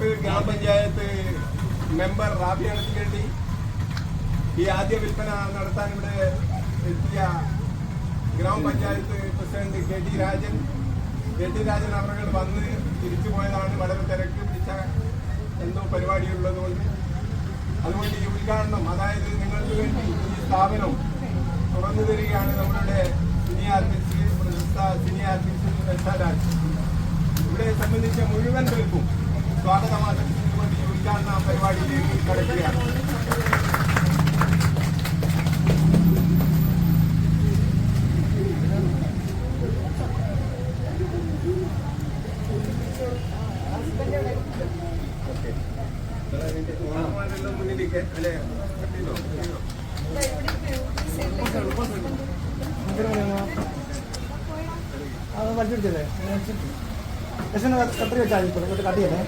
മുത്തപ്പ് ഗ്രാമപഞ്ചായത്ത് മെമ്പർ റാബി അണത്തിലേണ്ടി ഈ ആദ്യ വിൽപ്പന നടത്താൻ ഇവിടെ എത്തിയ ഗ്രാമപഞ്ചായത്ത് president K T Rajan. K T Rajan അവർ വന്ന് തിരിച്ചു പോയതാണ് വളരെ തിരക്ക് പിടിച്ച എന്തോ പരിപാടിയുള്ളതുകൊണ്ട് അതുകൊണ്ട് ഈ ഉദ്ഘാടനം അതായത് നിങ്ങൾക്ക് വേണ്ടി ഈ സ്ഥാപനം തുറന്നു തരികയാണ് നമ്മളുടെ സിനി ആർട്ടിസ്റ്റ് പ്രശസ്ത സിനി ആർട്ടിസ്റ്റ് ഇവിടെ സംബന്ധിച്ച മുഴുവൻ പേർക്കും സ്വാഗതം ആശംസിച്ചുകൊണ്ട് ഈ ഉദ്ഘാടന പരിപാടിയിലേക്ക് കടക്കുകയാണ് മുന്നിലേക്ക് അല്ലേ? അത് വലിച്ചെടുത്തില്ലേ കത്രി വെച്ചാൽ കട്ട് ചെയ്യണേ